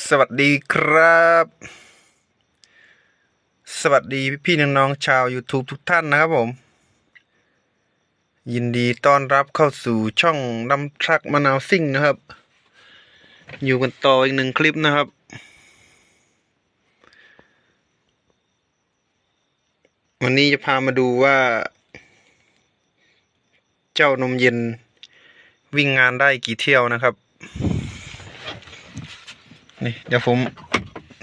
สวัสดีครับ สวัสดีพี่ๆน้องๆชาว YouTube ทุกท่านนะครับผม ยินดีต้อนรับเข้าสู่ช่องนำทรักมะนาวซิ่งนะครับ อยู่กันต่ออีกหนึ่งคลิปนะครับ วันนี้จะพามาดูว่า เจ้านมเย็นวิ่งงานได้กี่เที่ยวนะครับ นี่เดี๋ยวผม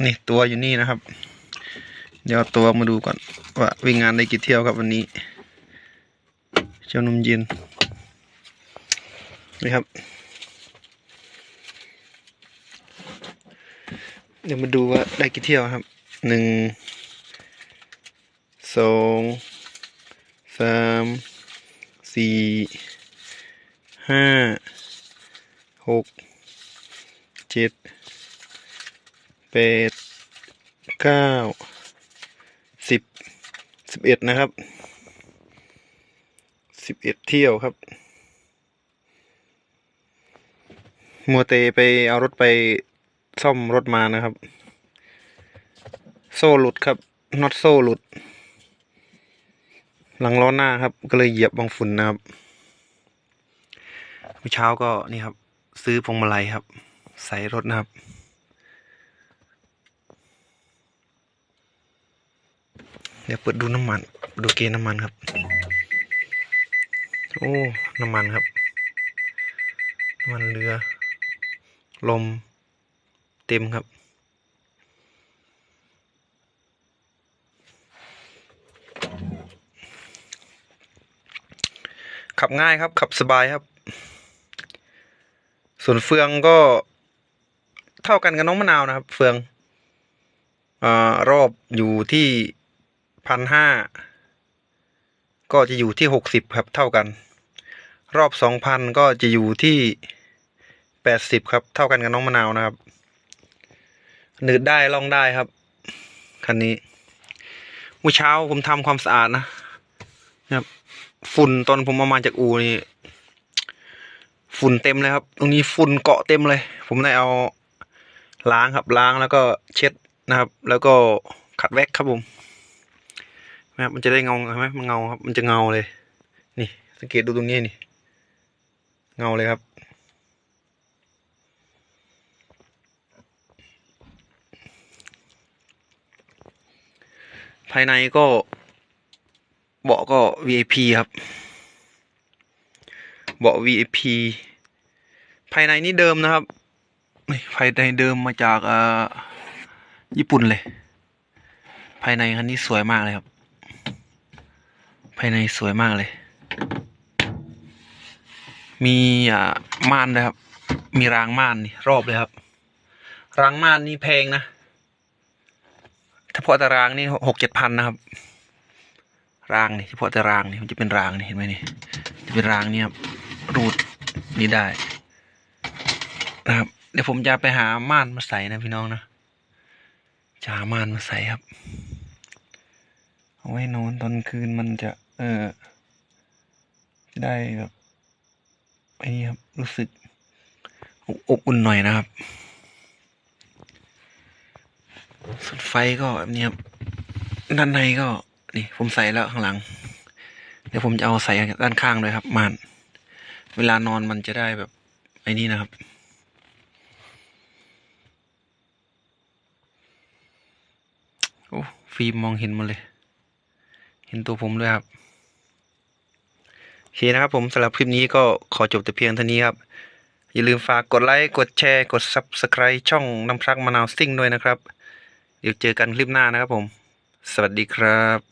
นี่ตัวอยู่นี่นะครับ เดี๋ยวตัวมาดูก่อนว่าวิ่งงานได้กี่เที่ยวครับวันนี้ เจ้านมเย็นนี่ครับ เดี๋ยวมาดูว่าได้กี่เที่ยวครับหนึ่งสองสามสี่ห้าหกเจ็ด แปดเก้าสิบสิบเอ็ดนะครับสิบเอ็ดเที่ยวครับ มัวเตไปเอารถไปซ่อมรถมานะครับ โซ่หลุดครับน็อตโซ่หลุด หลังล้อหน้าครับ ก็เลยเหยียบบางฝุ่นนะครับเมื่อเช้าก็นี่ครับ ซื้อพวงมาลัยครับ ใส่รถนะครับ ดี๋ยวเปิดดูน้ำมัน ดูเกณฑ์น้ำมันครับ โอ้ น้ำมันครับ น้ำมันเรือ ลม เต็มครับ ขับง่ายครับ ขับสบายครับ ส่วนเฟืองก็เท่ากันกับน้องมะนาวนะครับ เฟืองอรอบอยู่ที่ พันห้าก็จะอยู่ที่หกสิบครับเท่ากัน รอบสองพันก็จะอยู่ที่แปดสิบครับ เท่ากันกับน้องมะนาวนะครับหนืดได้ล่องได้ครับคันนี้เมื่อเช้าผมทำความสะอาดนะนะครับ ฝุ่นตอนผมเอามาจากอูนี่ฝุ่นเต็มเลยครับ ตรงนี้ฝุ่นเกาะเต็มเลย ผมได้เอาล้างครับล้างแล้วก็เช็ดนะครับ แล้วก็ขัดแว็กครับผม นะครับมันจะได้เงาใช่ไหมมันเงาครับมันจะเงาเลย นี่ สังเกตดูตรงนี้นี่ เงาเลยครับ ภายในก็เบาะก็ VIP ครับเบาะ VIP ภายในนี่เดิมนะครับภายในเดิมมาจากอ่าญี่ปุ่นเลย ภายในคันนี้สวยมากเลยครับ ภายในสวยมากเลย มีอ่าม่านด้วยครับ มีรางม่านนี่รอบเลยครับ รางม่านนี่แพงนะเฉพาะแต่รางนี่หกเจ็ดพันนะครับ รางนี่เฉพาะแต่รางนี่มันจะเป็นรางนี่เห็นไหมนี่จะเป็นรางนี่ครับรูดนี่ได้ นะครับ เดี๋ยวผมจะไปหาม่านมาใส่นะพี่น้องนะจะหาม่านมาใส่ครับ เอาไว้นอนตอนคืนมันจะ เออจะได้แบบไอ้นี่ครับ รู้สึก อบอุ่นหน่อยนะครับ ส่วนไฟก็แบบนี้ครับ ด้านในก็ นี่ ผมใส่แล้วข้างหลัง เดี๋ยวผมจะเอาใส่ด้านข้างด้วยครับมานเวลานอนมันจะได้แบบไอ้นี่นะครับโอ้ฟิล์มมองเห็นหมดเลย เห็นตัวผมด้วยครับ โอเคนะครับผมสำหรับคลิปนี้ก็ขอจบแต่เพียงเท่านี้ครับ อย่าลืมฝากกดไลค์กดแชร์ กด Subscribe ช่องน้ำพรักมะนาวซิ่งด้วยนะครับ เดี๋ยวเจอกันคลิปหน้านะครับผม สวัสดีครับ